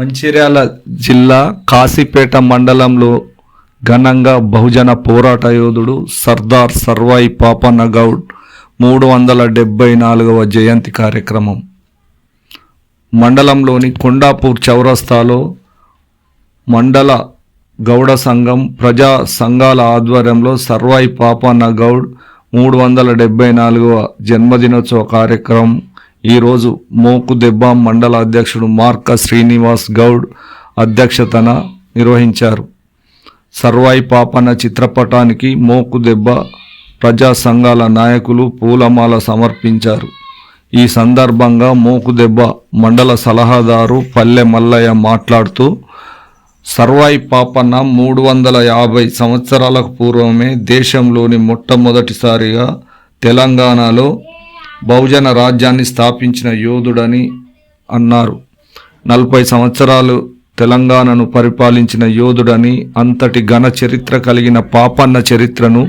మంచిర్యాల జిల్లా కాశీపేట మండలంలో ఘనంగా బహుజన పోరాట యోధుడు సర్దార్ సర్వాయి పాపన్న గౌడ్ మూడు వందల డెబ్బై నాలుగవ జయంతి కార్యక్రమం. మండలంలోని కొండాపూర్ చౌరస్తాలో మండల గౌడ సంఘం ప్రజా సంఘాల ఆధ్వర్యంలో సర్వాయి పాపన్న గౌడ్ మూడు వందల డెబ్బై నాలుగవ జన్మదినోత్సవ కార్యక్రమం ఈరోజు మోకు దెబ్బ మండల అధ్యక్షుడు మార్క శ్రీనివాస్ గౌడ్ అధ్యక్షతన నిర్వహించారు. సర్వాయి పాపన్న చిత్రపటానికి మోకు దెబ్బ ప్రజా సంఘాల నాయకులు పూలమాల సమర్పించారు. ఈ సందర్భంగా మోకు దెబ్బ మండల సలహాదారు పల్లె మల్లయ్య మాట్లాడుతూ సర్వాయి పాపన్న మూడు వందల యాభై సంవత్సరాలకు పూర్వమే దేశంలోని మొట్టమొదటిసారిగా తెలంగాణలో బహుజన రాజ్యాన్ని స్థాపించిన యోధుడని అన్నారు. నలభై సంవత్సరాలు తెలంగాణను పరిపాలించిన యోధుడని అంతటి ఘన చరిత్ర కలిగిన పాపన్న చరిత్రను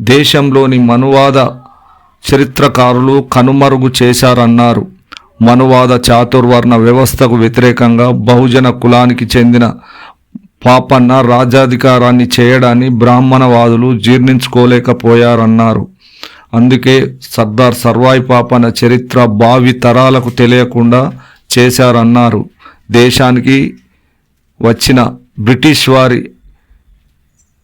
దేశంలోని మనువాద చరిత్రకారులు కనుమరుగు చేశారన్నారు. మనువాద చాతుర్వర్ణ వ్యవస్థకు వ్యతిరేకంగా బహుజన కులానికి చెందిన పాపన్న రాజ్యాధికారాన్ని చేయడాన్ని బ్రాహ్మణవాదులు జీర్ణించుకోలేకపోయారన్నారు. అందుకే సర్దార్ సర్వాయి పాపన్న చరిత్ర భావి తరాలకు తెలియకుండా చేశారన్నారు. దేశానికి వచ్చిన బ్రిటిష్ వారి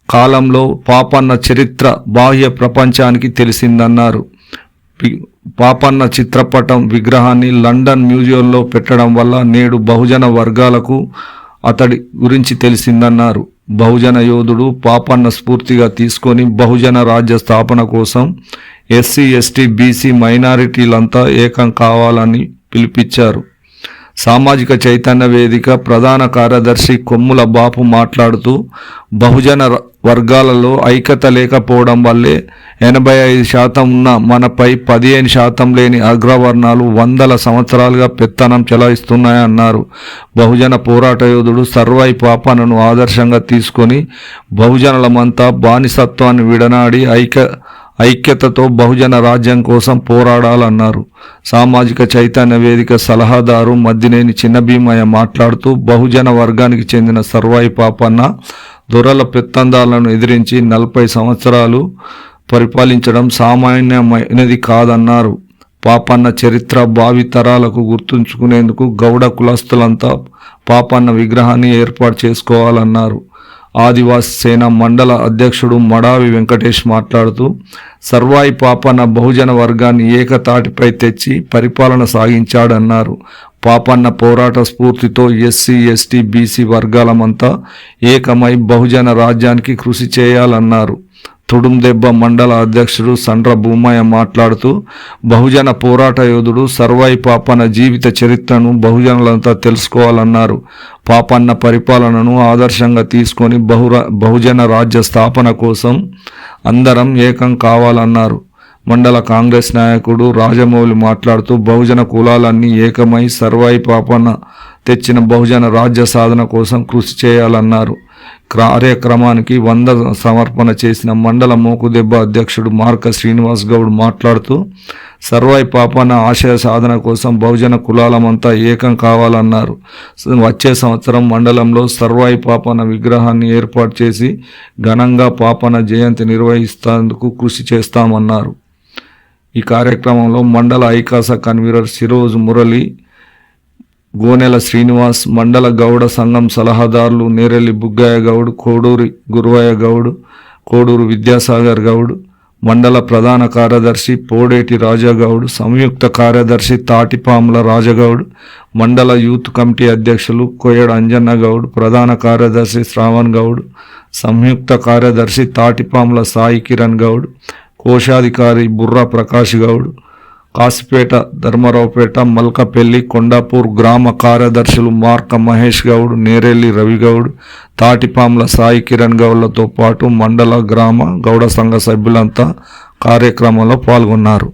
కాలంలో పాపన్న చరిత్ర బాహ్య ప్రపంచానికి తెలిసిందన్నారు. పాపన్న చిత్రపటం విగ్రహాన్ని లండన్ మ్యూజియంలో పెట్టడం వల్ల నేడు బహుజన వర్గాలకు అతడి గురించి తెలిసిందన్నారు. బహుజన యోధుడు పాపన్న స్ఫూర్తిగా తీసుకొని బహుజన రాజ్య స్థాపన కోసం ఎస్సీ ఎస్టీ బీసీ మైనారిటీలంతా ఏకం కావాలని పిలిపించారు సామాజిక చైతన్య వేదిక ప్రధాన కార్యదర్శి కొమ్ముల బాపు మాట్లాడుతూ బహుజన వర్గాలలో ఐక్యత లేకపోవడం వల్లే ఎనభై ఐదు శాతం ఉన్న మనపై పదిహేను శాతం లేని అగ్రవర్ణాలు వందల సంవత్సరాలుగా పెత్తనం చెలాయిస్తున్నాయన్నారు. బహుజన పోరాట యోధుడు సర్వై పాపనను ఆదర్శంగా తీసుకొని బహుజనులమంతా బానిసత్వాన్ని విడనాడి ఐక్య ఐక్యతతో బహుజన రాజ్యం కోసం పోరాడాలన్నారు. సామాజిక చైతన్య వేదిక సలహాదారు మద్దినేని చిన్నభీమయ్య మాట్లాడుతూ బహుజన వర్గానికి చెందిన సర్వాయి పాపన్న దొరల పెత్తందాలను ఎదిరించి నలభై సంవత్సరాలు పరిపాలించడం సామాన్యమైనది కాదన్నారు. పాపన్న చరిత్ర భావితరాలకు గుర్తుంచుకునేందుకు గౌడ కులస్తులంతా పాపన్న విగ్రహాన్ని ఏర్పాటు చేసుకోవాలన్నారు. ఆదివాసి సేన మండల అధ్యక్షుడు మడావి వెంకటేష్ మాట్లాడుతూ సర్వాయి పాపన్న బహుజన వర్గాన్ని ఏకతాటిపై తెచ్చి పరిపాలన సాగించాడన్నారు. పాపన్న పోరాట స్ఫూర్తితో ఎస్సీ ఎస్టీ బీసీ వర్గాలమంతా ఏకమై బహుజన రాజ్యానికి కృషి చేయాలన్నారు. తుడుందెబ్బ మండల అధ్యక్షుడు సండ్ర భూమయ్య మాట్లాడుతూ బహుజన పోరాట యోధుడు సర్వాయి పాపన్న జీవిత చరిత్రను బహుజనులంతా తెలుసుకోవాలన్నారు. పాపన్న పరిపాలనను ఆదర్శంగా తీసుకొని బహుర బహుజన రాజ్య స్థాపన కోసం అందరం ఏకం కావాలన్నారు. మండల కాంగ్రెస్ నాయకుడు రాజమౌళి మాట్లాడుతూ బహుజన కులాలన్నీ ఏకమై సర్వాయి పాపన్న తెచ్చిన బహుజన రాజ్య సాధన కోసం కృషి చేయాలన్నారు. కార్యక్రమానికి వంద సమర్పణ చేసిన మండల మోకుదెబ్బ అధ్యక్షుడు మార్క శ్రీనివాస్ గౌడ్ మాట్లాడుతూ సర్వాయి పాపన ఆశయ సాధన కోసం బహుజన కులాలమంతా ఏకం కావాలన్నారు. వచ్చే సంవత్సరం మండలంలో సర్వాయి పాపన విగ్రహాన్ని ఏర్పాటు చేసి ఘనంగా పాపన జయంతి నిర్వహిస్తేందుకు కృషి చేస్తామన్నారు. ఈ కార్యక్రమంలో మండల ఐకాస కన్వీనర్ సిరోజ్ మురళి గోనెల శ్రీనివాస్ మండల గౌడ సంఘం సలహాదారులు నేరెల్లి బుగ్గయ్య గౌడ్ కోడూరి గురువయ్య గౌడ్ కోడూరు విద్యాసాగర్ గౌడ్ మండల ప్రధాన కార్యదర్శి పోడేటి రాజాగౌడ్ సంయుక్త కార్యదర్శి తాటిపాముల రాజగౌడ్ మండల యూత్ కమిటీ అధ్యక్షులు కోయడ అంజన్న గౌడ్ ప్రధాన కార్యదర్శి శ్రావణ్ గౌడ్ సంయుక్త కార్యదర్శి తాటిపాముల సాయి కిరణ్ గౌడ్ కోశాధికారి బుర్రా ప్రకాష్ గౌడ్ కాసిపేట ధర్మారావుపేట మల్కపల్లి కొండాపూర్ గ్రామ కార్యదర్శులు మార్క మహేష్ గౌడ్ నేరెల్లి రవిగౌడ్ తాటిపాముల సాయి కిరణ్ గౌడ్లతో పాటు మండల గ్రామ గౌడ సంఘ సభ్యులంతా కార్యక్రమంలో పాల్గొన్నారు.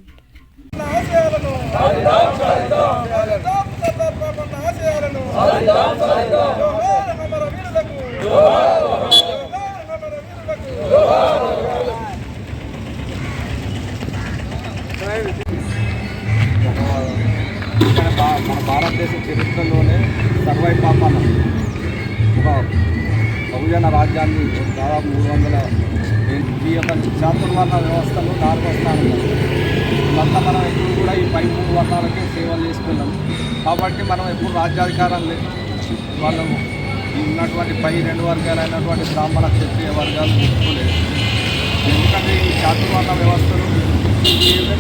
చరిత్రలోనే సర్వై పాపన ఒక బహుజన రాజ్యాన్ని దాదాపు మూడు వందల ఈ యొక్క చాతుర్వర్ణ వ్యవస్థలో నాలుగో స్థానంలో ఇదంతా మనం ఎప్పుడు కూడా ఈ పై మూడు వర్ణాలకే సేవలు చేసుకున్నాం. కాబట్టి మనం ఎప్పుడు రాజ్యాధికారం లేదు వాళ్ళు ఉన్నటువంటి పై రెండు వర్గాలైనటువంటి బ్రాహ్మణ క్షత్రియ వర్గాలు తీసుకోలేదు. ఎందుకంటే ఈ చాతుర్వర్ణ వ్యవస్థను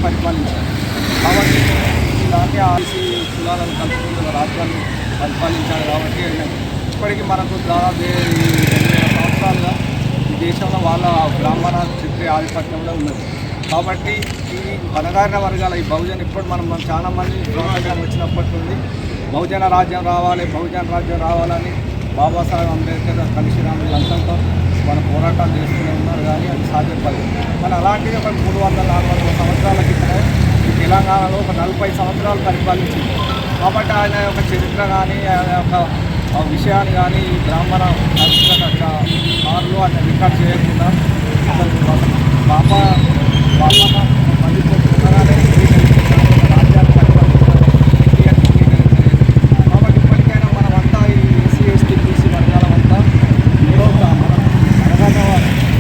పరిపాలించాలి కాబట్టి దాన్ని ఆర్సీ కులాలను కలుపుకుంటున్న రాజ్యాన్ని పరిపాలించాడు కాబట్టి ఇప్పటికీ మనకు దాదాపు సంవత్సరాలుగా ఈ దేశంలో వాళ్ళ బ్రాహ్మణ క్షత్రియ ఆధిపత్యంలో ఉన్నది. కాబట్టి ఈ పదగారిన వర్గాల ఈ బహుజన్ ఇప్పుడు మనం మనం చాలా మంది వచ్చినప్పటి నుండి బహుజన రాజ్యం రావాలి బహుజన రాజ్యం రావాలని బాబాసాహెబ్ అంబేద్కర్ కలిసి వీళ్ళంతా మన పోరాటాలు చేస్తూనే ఉన్నారు కానీ అది సాధ్యపడలేదు కానీ అలాంటిది ఒక మూడు వందల నాలుగు వందల సంవత్సరాల క్రితమే తెలంగాణలో ఒక నలభై సంవత్సరాలు పరిపాలించింది. కాబట్టి ఆయన యొక్క చరిత్ర కానీ ఆయన యొక్క ఆ విషయాన్ని కానీ ఈ బ్రాహ్మణ కారులో ఆయన రికార్డ్ చేయకుండా అసలు పాప పాప మండిపోతున్నారనే రాజ్యాన్ని పరిపాలించారు కాబట్టి ఇప్పటికైనా మనమంతా ఈ ఎస్సీ ఎస్టీ బీసీ వర్గాలమంతా ఈరోజు మన అనగా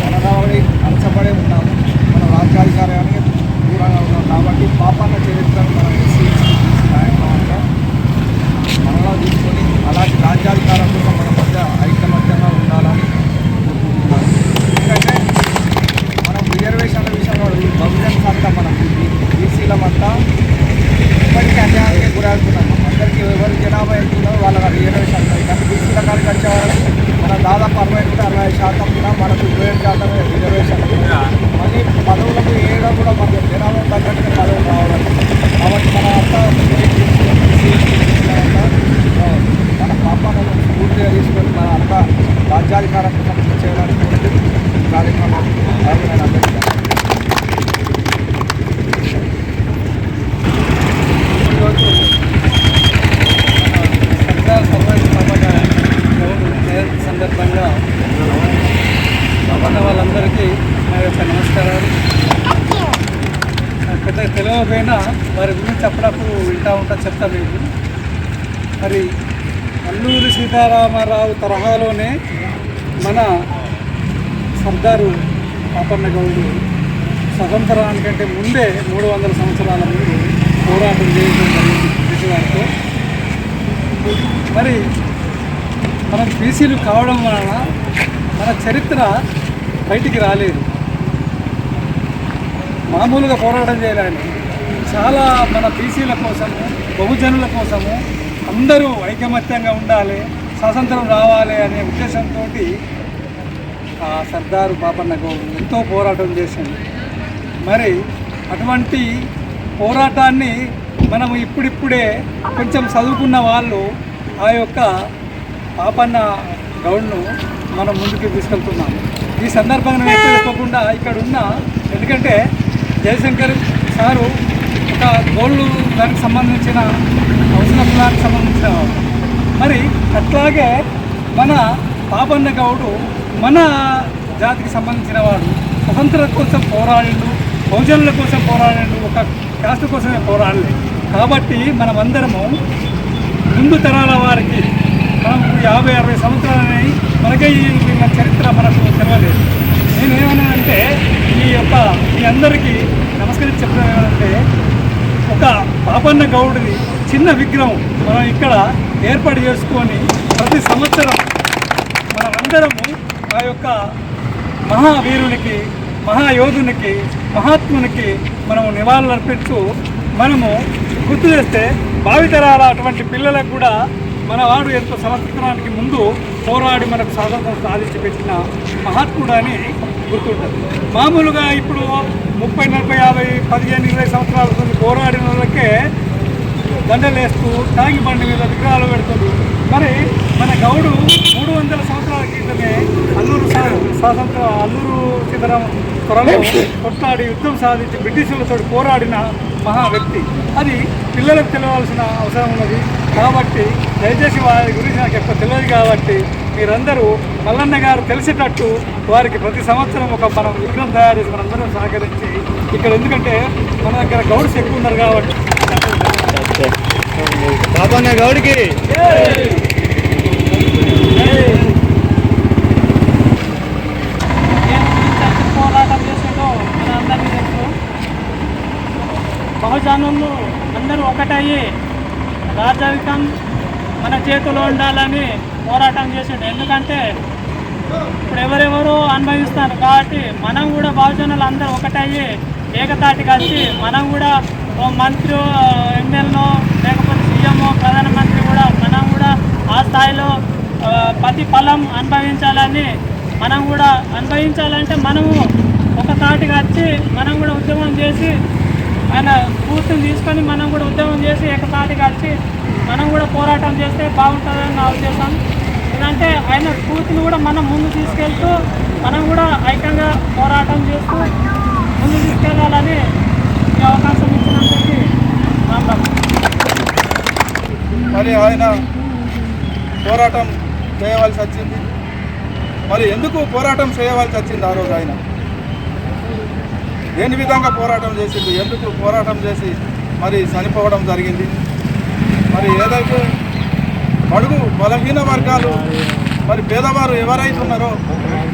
అనగాబడి అలసపడే ఉన్నాము మన రాజ్యాధికారానికి దూరంగా ఉన్నాం కాబట్టి పాపన్న చరిత్రను మనం ఎస్సీ ఎస్టీ బీసీ నాయకులు అంతా మనలో తీసుకొని అలాంటి రాజ్యాధికారం కోసం మన మధ్య ఐకమత్యంగా ఉండాలని కోరుకుంటున్నాను ఎందుకంటే మనం రిజర్వేషన్ల విషయంలో ఈ బహుజన్స్ అంతా మనం బీసీలమంతా ఇప్పటికీ అన్యాయానికి గురవుతున్నాం అందరికీ ఎవరు జనాభా ఎంతుందో వాళ్ళ రిజర్వేషన్ ఉంటుంది కానీ బీసీల కాడికి వచ్చే వాళ్ళకి మన దాదాపు అరవై నుండి అరవై ఐదు శాతం కూడా మనకు ఇరవై ఏడు శాతం రిజర్వేషన్ మళ్ళీ పదవులకు ఏడో కూడా మన జనాభా తగ్గట్టుగా పదవులు రావాలి కాబట్టి మన అంతా మన పాపాలను పూర్తిగా తీసుకొని మన అంతా రాజ్యాధికారం కోసం చేయడానికి కోరుతూ ఈ కార్యక్రమం నేను అందరికీ ఈరోజు సర్దార్ సర్వాయి బాబా జయంతి సందర్భంగా బాబా వాళ్ళందరికీ నా యొక్క నమస్కారాలు నాకు పెద్ద తెలియకపోయినా వారి గురించి అప్పుడప్పుడు వింటూ ఉంటా చెప్తా మీకు మరి అల్లూరి సీతారామరావు తరహాలోనే మన సర్దారు పాపన్న గౌడు స్వతంత్రానికంటే ముందే మూడు వందల సంవత్సరాల ముందు పోరాటం చేయడం జరిగింది బ్రిటిష్ వారితో మరి మనం బీసీలు కావడం వలన మన చరిత్ర బయటికి రాలేదు. మామూలుగా పోరాటం చేయాలని చాలా మన బీసీల కోసము బహుజనుల కోసము అందరూ ఐకమత్యంగా ఉండాలి స్వాతంత్రం రావాలి అనే ఉద్దేశంతో ఆ సర్దారు పాపన్న గౌడ్ ఎంతో పోరాటం చేసింది. మరి అటువంటి పోరాటాన్ని మనం ఇప్పుడిప్పుడే కొంచెం చదువుకున్న వాళ్ళు ఆ యొక్క పాపన్న గౌడ్ను మనం ముందుకు తీసుకెళ్తున్నాం ఈ సందర్భంగా నేను చెప్పకుండా ఇక్కడ ఉన్న ఎందుకంటే జయశంకర్ సారు ఒక గోల్డ్ దానికి సంబంధించిన అవసరం దానికి సంబంధించిన వాడు. మరి అట్లాగే మన పాపన్న గౌడు మన జాతికి సంబంధించిన వాడు. స్వతంత్ర కోసం పోరాడు బహుజనుల కోసం పోరాడిండు ఒక కాస్ట్ కోసమే పోరాడలేదు కాబట్టి మనమందరము ముందు తరాల వారికి మనం యాభై అరవై సంవత్సరాలని మనకే ఈ చరిత్ర మనకు తెలియలేదు నేను ఏమన్నానంటే ఈ యొక్క మీ అందరికీ నమస్కరించి చెప్పడం ఏమంటే ఒక పాపన్న గౌడిని చిన్న విగ్రహం మనం ఇక్కడ ఏర్పాటు చేసుకొని ప్రతి సంవత్సరం మనమందరము ఆ యొక్క మహావీరునికి మహాయోధునికి మహాత్మునికి మనము నివాళులు అర్పిస్తూ మనము గుర్తు చేస్తే భావితరాల అటువంటి పిల్లలకు కూడా మన వాడు ఎంతో సంవత్సరానికి ముందు పోరాడి మనకు స్వాతంత్రం సాధించి పెట్టిన మహాత్ముడు అని గుర్తుంటుంది. మామూలుగా ఇప్పుడు ముప్పై నలభై యాభై పదిహేను ఇరవై సంవత్సరాల కొన్ని పోరాడిన వాళ్ళకే దండలేస్తూ తాగి బండి మీద విగ్రహాలు పెడుతుంది. మరి మన గౌడు మూడు వందల సంవత్సరాల క్రితమే అల్లూరు స్వాతంత్ర అల్లూరు సీతారామ త్వరలో కొట్లాడి యుద్ధం సాధించి బ్రిటిషులతో పోరాడిన మహా వ్యక్తి. అది పిల్లలకు తెలియాల్సిన అవసరం ఉన్నది. కాబట్టి దయచేసి వారి గురించి నాకు ఎక్కువ తెలియదు కాబట్టి మీరందరూ మల్లన్న గారు తెలిసేటట్టు వారికి ప్రతి సంవత్సరం ఒక మనం విగ్రహం తయారు చేసి మనందరం సహకరించి ఇక్కడ ఎందుకంటే మన దగ్గర గౌడ్స్ ఎక్కువ ఉన్నారు కాబట్టి. బాబన్న గౌడికి. పోరాటం అందరూ ఒకటయ్యి రాజరికం మన చేతిలో ఉండాలని పోరాటం చేసిండు. ఎందుకంటే ఇప్పుడు ఎవరెవరు అనుభవిస్తారు కాబట్టి మనం కూడా బహుజనులు అందరూ ఒకటయ్యి ఏకతాటి కలిసి మనం కూడా ఓ మంత్రి ఎమ్మెల్యేనో లేకపోతే సీఎంఓ ప్రధానమంత్రి కూడా మనం కూడా ఆ స్థాయిలో ప్రతి ఫలం అనుభవించాలని మనం కూడా అనుభవించాలంటే మనము ఒక తాటికి వచ్చి మనం కూడా ఉద్యమం చేసి ఆయన పూర్తిని తీసుకొని మనం కూడా ఉద్యమం చేసి ఏకతాటికి వచ్చి మనం కూడా పోరాటం చేస్తే బాగుంటుందని నా ఉద్దేశం. ఎందుకంటే ఆయన స్ఫూర్తిని కూడా మనం ముందు తీసుకెళ్తూ మనం కూడా ఐక్యంగా పోరాటం చేస్తూ ముందు తీసుకెళ్ళాలని ఈ అవకాశం ఇచ్చినందుకు మరి ఆయన పోరాటం చేయవలసి వచ్చింది. మరి ఎందుకు పోరాటం చేయవలసి వచ్చింది ఆ రోజు ఆయన? దేని విధంగా పోరాటం చేసింది? ఎందుకు పోరాటం చేసి మరి చనిపోవడం జరిగింది? మరి ఏదైతే బడుగు బలహీన వర్గాలు. మరి పేదవారు ఎవరైతే ఉన్నారో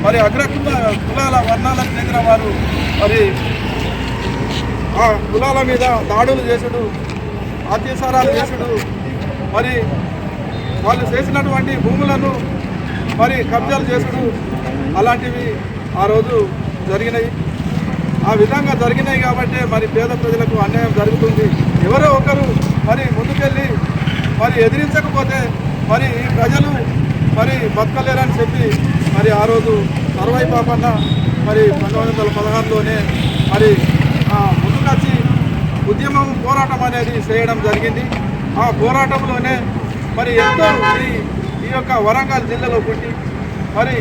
మరి అగ్ర కుల కులాల వర్ణాలకు చెందిన వారు మరి ఆ కులాల మీద దాడులు చేసుడు అత్యాచారాలు చేసుడు మరి వాళ్ళు చేసినటువంటి భూములను మరి కబ్జాలు చేసుడు అలాంటివి ఆ రోజు జరిగినాయి. ఆ విధంగా జరిగినాయి కాబట్టి మరి పేద ప్రజలకు అన్యాయం జరుగుతుంది. ఎవరో ఒకరు మరి ముందుకెళ్ళి మరి ఎదిరించకపోతే మరి ఈ ప్రజలు మరి బతకలేరని చెప్పి మరి ఆ రోజు సర్వై పాపన్న మరి పంతొమ్మిది వందల పదహారులోనే మరి ఆ, ముందుకొచ్చి ఉద్యమం పోరాటం అనేది చేయడం జరిగింది. ఆ పోరాటంలోనే మరి ఎంతో ఈ ఈ యొక్క వరంగల్ జిల్లాలో పుట్టి మరి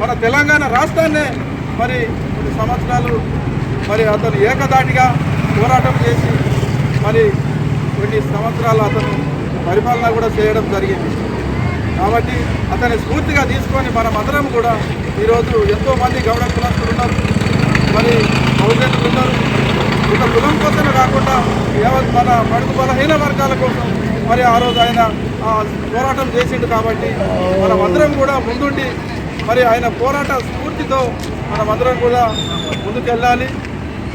మన తెలంగాణ రాష్ట్రాన్నే మరి కొన్ని సంవత్సరాలు మరి అతను ఏకదాటిగా పోరాటం చేసి మరి కొన్ని సంవత్సరాలు అతను పరిపాలన కూడా చేయడం జరిగింది. కాబట్టి అతని స్ఫూర్తిగా తీసుకొని మనమందరం కూడా ఈరోజు ఎంతోమంది గౌరవ కులస్తులు ఉన్నారు. మరి బహుజనులు ఉన్నారు. ఒక కులం కోసమే కాకుండా కేవలం మన బడుగు బలహీన వర్గాల కోసం మరి ఆ రోజు ఆయన పోరాటం చేసిండు కాబట్టి మనమందరం కూడా ముందుండి మరి ఆయన పోరాట స్ఫూర్తితో మనమందరం కూడా ముందుకెళ్ళాలి.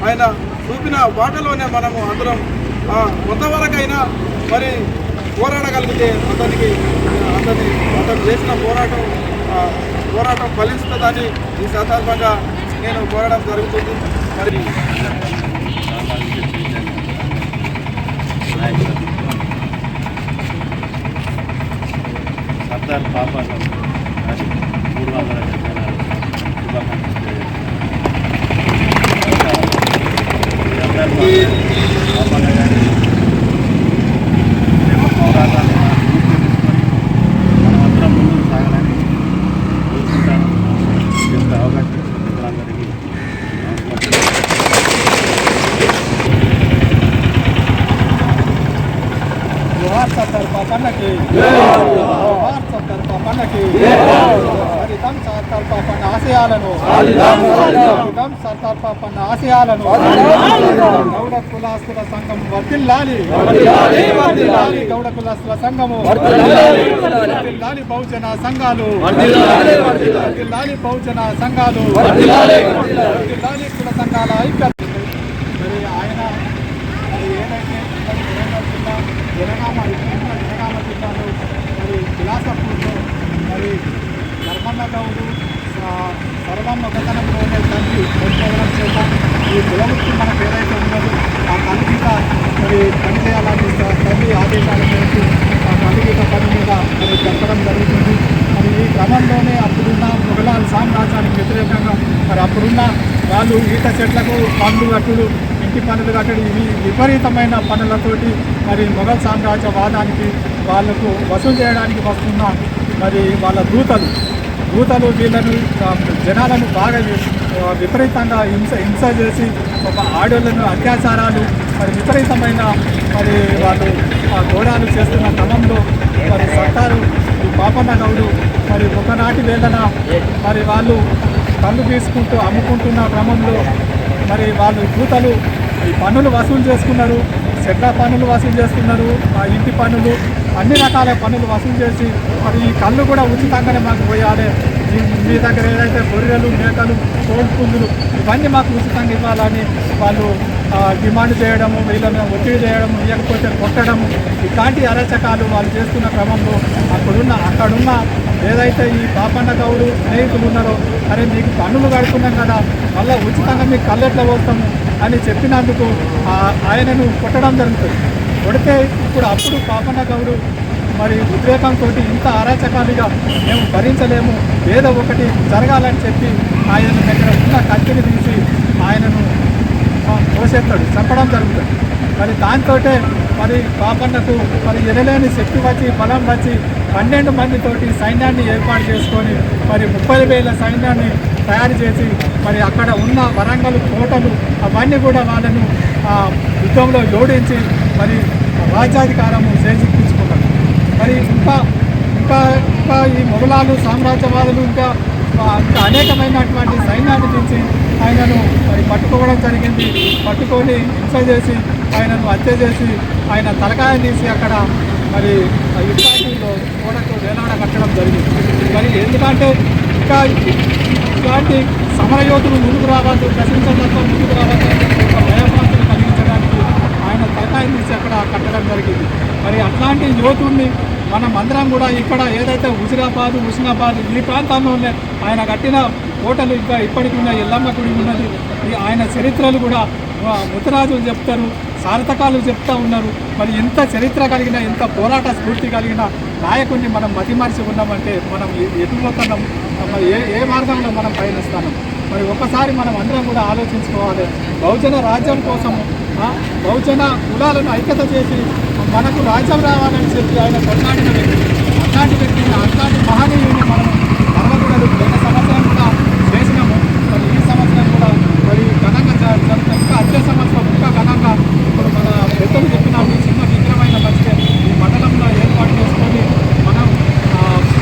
ఆయన చూపిన బాటలోనే మనము అందరం కొంతవరకైనా మరి పోరాడగలిగితే అతనికి అతని అతను చేసిన పోరాటం పోరాటం ఫలిస్తుందని ఈ సందర్భంగా నేను కోరడం జరుగుతుంది. మరి సర్దార్ పాపారావు గారి మూడు వందల శుభాకాంక్షలు తెలియజేస్తున్నాను. సర్దార్ పాపన్న గారి ప్రేమ పోరాటాన్ని స్ఫూర్తి తీసుకొని మనమందరం ముందుకు సాగాలని కోరుకుంటాను ఈ యొక్క అవకాశం ఇచ్చిన ప్రజలందరికీ నమస్కారం జోహార్ సర్దార్ పాపన్నకి జోహార్ సర్దార్ పాపన్నకి హరితం సర్దార్ పాపన్న ఆశయాలను హరితం సర్దార్ ఆశయాలను గౌడ కులాస్తుల సంఘం వర్తిల్లాలి గౌడ కులాస్తుల సంఘము. వర్తిల్లాలి బహుజన సంఘాలు. వర్తిల్లాలి బహుజన సంఘాలు. వర్తిల్లాలి కుల సంఘాల ఐక్యత మరి ఆయన మరి ఏదైతే మరి వరంగల్ జిల్లా జనగామ ఇటీవల జనగామ జిల్లాలో మరి విలాసపూర్లో మరి ధర్మన్న గౌడు స- సర్వమ్మ గతనంలోనే తల్లి పెట్టుకోవడం చేత ఈ కులవృత్తి మనకు ఏదైతే ఉన్నదో ఆ తల్లి మీద మరి పని చేయాలని తల్లి ఆదేశాల మేరకు ఆ పని మీద పని మీద మరి జరపడం జరుగుతుంది. మరి ఈ క్రమంలోనే అప్పుడున్న మొఘలాల సామ్రాజ్యానికి వ్యతిరేకంగా మరి అప్పుడున్న వాళ్ళు ఈత చెట్లకు పండ్లు కట్టుడు ఇంటి పనులు కట్టడం ఇవి విపరీతమైన పనులతోటి మరి మొఘల్ సామ్రాజ్యవాదానికి వాళ్ళకు వసూలు చేయడానికి వస్తున్న మరి వాళ్ళ దూతలు. దూతలు వీళ్ళను జనాలను బాగా విపరీతంగా హింస హింస చేసి ఒక ఆడోళ్ళను అత్యాచారాలు మరి విపరీతమైన మరి వాళ్ళు ఆ ఘోరాలు చేస్తున్న క్రమంలో మరి సర్కారు ఈ పాపన్న గౌడు మరి ఒకనాటి వేళన మరి వాళ్ళు కళ్ళు తీసుకుంటూ అమ్ముకుంటున్న క్రమంలో మరి వాళ్ళు దూతలు ఈ పన్నులు వసూలు చేసుకున్నారు చెట్ల పన్నులు వసూలు చేస్తున్నారు ఆ ఇంటి పన్నులు అన్ని రకాల పనులు వసూలు చేసి మరి ఈ కళ్ళు కూడా ఉచితంగానే మాకు పోయాలి. మీ దగ్గర ఏదైతే గొర్రెలు మేకలు కోడిపుందులు ఇవన్నీ మాకు ఉచితంగా ఇవ్వాలని వాళ్ళు డిమాండ్ చేయడము వీళ్ళని ఒత్తిడి చేయడము ఇవ్వకపోతే కొట్టడము ఇలాంటి అరచకాలు వాళ్ళు చేస్తున్న క్రమంలో అక్కడున్న అక్కడున్న ఏదైతే ఈ పాపన్న గౌడు స్నేహితులు ఉన్నారో అరే మీకు పన్నులు కడుతున్నాం కదా మళ్ళీ ఉచితంగా మీకు కళ్ళెట్లా పోస్తాము అని చెప్పినందుకు ఆయనను కొట్టడం జరుగుతుంది. కొడితే ఇప్పుడు అప్పుడు పాపన్న గౌడు మరి ఉద్రేకంతో ఇంత అరాచకాలుగా మేము భరించలేము. ఏదో ఒకటి జరగాలని చెప్పి ఆయన దగ్గర ఉన్న కత్తిని తీసి ఆయనను పోసేస్తాడు చంపడం జరుగుతుంది. మరి దాంతో మరి పాపన్నకు మరి ఎనలేని శక్తి వచ్చి బలం వచ్చి పన్నెండు మందితోటి సైన్యాన్ని ఏర్పాటు చేసుకొని మరి ముప్పై వేల సైన్యాన్ని తయారు చేసి మరి అక్కడ ఉన్న వరంగల్ కోటలు అవన్నీ కూడా వాళ్ళను ఆ, యుద్ధంలో జోడించి మరి రాజ్యాధికారము చేజిక్కించుకున్నారు మరి ఇంకా ఇంకా ఇంకా ఈ మొఘలాలు సామ్రాజ్యవాదులు ఇంకా ఇంకా అనేకమైనటువంటి సైన్యాన్ని తెచ్చి ఆయనను మరి పట్టుకోవడం జరిగింది. పట్టుకొని హింస చేసి ఆయనను హత్య చేసి ఆయన తలకాయ తీసి అక్కడ మరి ఆ కూడా గోడకు వేలాడ కట్టడం జరిగింది. మరి ఎందుకంటే ఇంకా ఇలాంటి సమరయోధులు ముందుకు రావద్దు ప్రశ్నించడంతో ముందుకు రావద్దు అని చెప్పి ఒక భయభ్రాంతులు కలిగించడానికి ఆయన అక్కడ కట్టడం జరిగింది. మరి అట్లాంటి యోధుడిని మనం అందరం కూడా ఇక్కడ ఏదైతే హుజురాబాద్ హుస్నాబాద్ ఈ ప్రాంతాల్లోనే ఆయన కట్టిన కోటలు ఇంకా ఇప్పటికి ఉన్న ఎల్లమ్మ గుడి ఉన్నది. ఆయన చరిత్రలు కూడా ముతరాజులు చెప్తారు సార్థకాలు చెప్తా ఉన్నారు. మరి ఎంత చరిత్ర కలిగిన ఎంత పోరాట స్ఫూర్తి కలిగిన నాయకుడిని మనం మతిమరిచి ఉన్నామంటే మనం ఎ- మరి ఏ ఏ మార్గంలో మనం పయనిస్తున్నాం మరి ఒకసారి మనం అందరం కూడా ఆలోచించుకోవాలి. బహుజన రాజ్యం కోసము బహుజన కులాలను ఐక్యత చేసి మనకు రాజ్యం రావాలని చెప్పి ఆయన కొట్లాడిన వ్యక్తి. అట్లాంటి వ్యక్తిని అట్లాంటి మహనీయుని మనం పర్వతుడు పోయిన సంవత్సరం కూడా చేసినాము. మరి ఈ సంవత్సరం కూడా మరి ఘనంగా జ- జరుగుతాం ఇంకా అదే సంవత్సరం ఇంకా ఘనంగా ఇప్పుడు మన పెద్దలు చెప్పిన చిన్న విగ్రహమైన మంచిగా ఈ మండలంలో ఏర్పాటు చేసుకొని మనం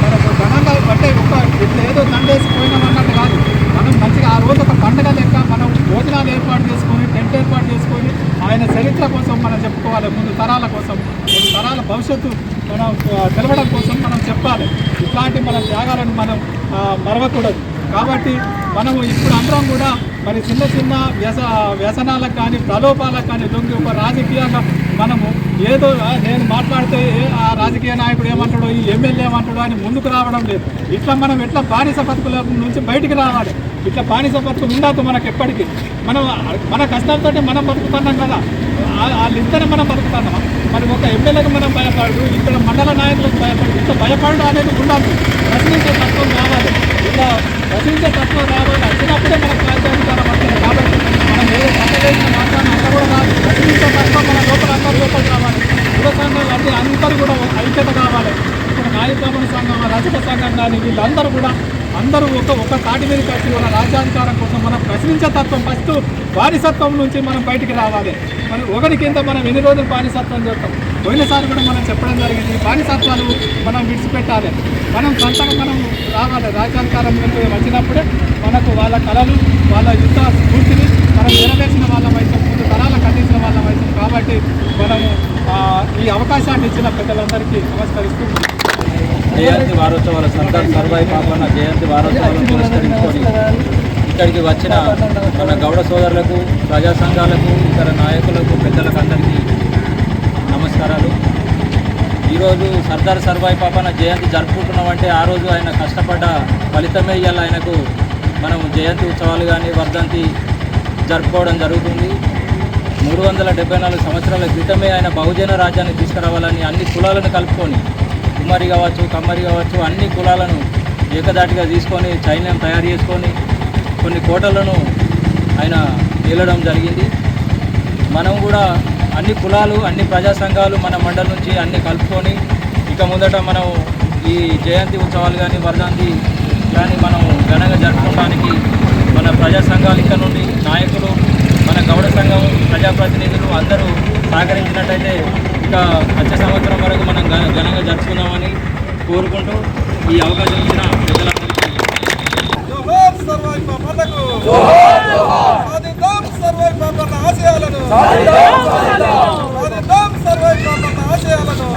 మనకు ఘనంగా అంటే ఒక ఇట్లా ఏదో దండేసి పోయినాం అన్నట్టు కాదు. మనం మంచిగా ఆ రోజు ఒక పండుగ లెక్క మనం భోజనాలు ఏర్పాటు చేసుకొని టెంట్ ఏర్పాటు చేసుకొని ఆయన చరిత్ర కోసం మనం చెప్పుకోవాలి ముందు తరాల కోసం ముందు తరాల భవిష్యత్తు మనం తెలవడం కోసం మనం చెప్పాలి. ఇట్లాంటి మన త్యాగాలను మనం మరవకూడదు. కాబట్టి మనము ఇప్పుడు అందరం కూడా మరి చిన్న చిన్న వ్యస వ్యసనాలకు కానీ ప్రలోభాలకు కానీ లొంగి ఒక రాజకీయంగా మనము ఏదో నేను మాట్లాడితే ఏ- ఆ రాజకీయ నాయకుడు ఏమంటాడో ఈ ఎమ్మెల్యే ఏమంటాడో అని ముందుకు రావడం లేదు. ఇట్లా మనం ఎట్లా బానిస బతుకుల నుంచి బయటికి రావాలి? ఇట్లా బానిస బతుకులు ఉండదు మనకు ఎప్పటికీ. మనం మన కష్టంతో మనం బతుకుతున్నాం కదా. వాళ్ళు ఇంతనే మనం బతుకుతున్నాం మరి ఒక ఎమ్మెల్యేకి మనం భయపడు ఇక్కడ మండల నాయకులకు భయపడు ఇంత భయపడడం అనేది ఉండాలి. ప్రశ్నించే తత్వం రావాలి. ఇలా ప్రశ్నించే తత్వం రావాలి. వచ్చినప్పుడే మన రాజ్యాధికారం వస్తుంది కాబట్టి మనం ఏదో పక్కలేసిన మాత్రాన్ని అంతా కూడా రాదు ప్రశ్నించే తత్వం మన లోపల అందరూ లోపల రావాలి. యువ సంఘాలు అంటే అందరూ కూడా ఐక్యత కావాలి. ఇప్పుడు నాయకుల సంఘం రజక సంఘం కానీ వీళ్ళందరూ కూడా అందరూ ఒక ఒక తాటి మీద కలిసి మన రాజ్యాధికారం కోసం మనం ప్రశ్నించే తత్వం ఫస్ట్ బానిసత్వం నుంచి మనం బయటికి రావాలి. మరి ఒకటి కింద మనం ఎన్ని రోజులు బానిసత్వం చేస్తాం? పోయినసారి కూడా మనం చెప్పడం జరిగింది బానిసత్వాలు మనం విడిచిపెట్టాలి. మనం సొంతంగా మనం రావాలి. రాజ్యాధికారం వచ్చినప్పుడే మనకు వాళ్ళ కళలు వాళ్ళ యుద్ధ స్ఫూర్తిని మనం నెరవేర్చిన వాళ్ళం అయితే ముందు తరాలకు అందించిన వాళ్ళం అయితే. కాబట్టి మనము ఈ అవకాశాన్ని ఇచ్చిన పెద్దలందరికీ నమస్కరిస్తూ జయంతి వారోత్సవాలు సర్దార్ సర్వాయి పాపన్న జయంతి వారోత్సవాలను పురస్కరించుకొని ఇక్కడికి వచ్చిన మన గౌడ సోదరులకు ప్రజా సంఘాలకు ఇతర నాయకులకు పెద్దలకు అందరికీ నమస్కారాలు. ఈరోజు సర్దార్ సర్వాయి పాపన్న జయంతి జరుపుకుంటున్నామంటే ఆ రోజు ఆయన కష్టపడ్డ ఫలితమే ఇవాళ ఆయనకు మనం జయంతి ఉత్సవాలు కానీ వర్ధంతి జరుపుకోవడం జరుగుతుంది. మూడు వందల డెబ్బై నాలుగు సంవత్సరాల క్రితమే ఆయన బహుజన రాజ్యాన్ని తీసుకురావాలని అన్ని కులాలను కలుపుకొని కుమ్మరి కావచ్చు కమ్మరి కావచ్చు అన్ని కులాలను ఏకదాటిగా తీసుకొని చైన్యం తయారు చేసుకొని కొన్ని కోటలను ఆయన ఏలడం జరిగింది. మనం కూడా అన్ని కులాలు అన్ని ప్రజా సంఘాలు మన మండలి నుంచి అన్ని కలుపుకొని ఇక ముందట మనం ఈ జయంతి ఉత్సవాలు కానీ వరదాంతి కానీ మనం ఘనంగా జరుపుకోవడానికి మన ప్రజా సంఘాలు ఇక్కడ నుండి నాయకులు మన గౌడ సంఘం ప్రజాప్రతినిధులు అందరూ సహకరించినట్టయితే ఇంకా వచ్చే సంవత్సరం వరకు మనం ఘనంగా జరుపుకుందామని కోరుకుంటూ ఈ అవకాశం ఇచ్చిన ప్రజలందరికీ ఆశయాలను ఆశయాలను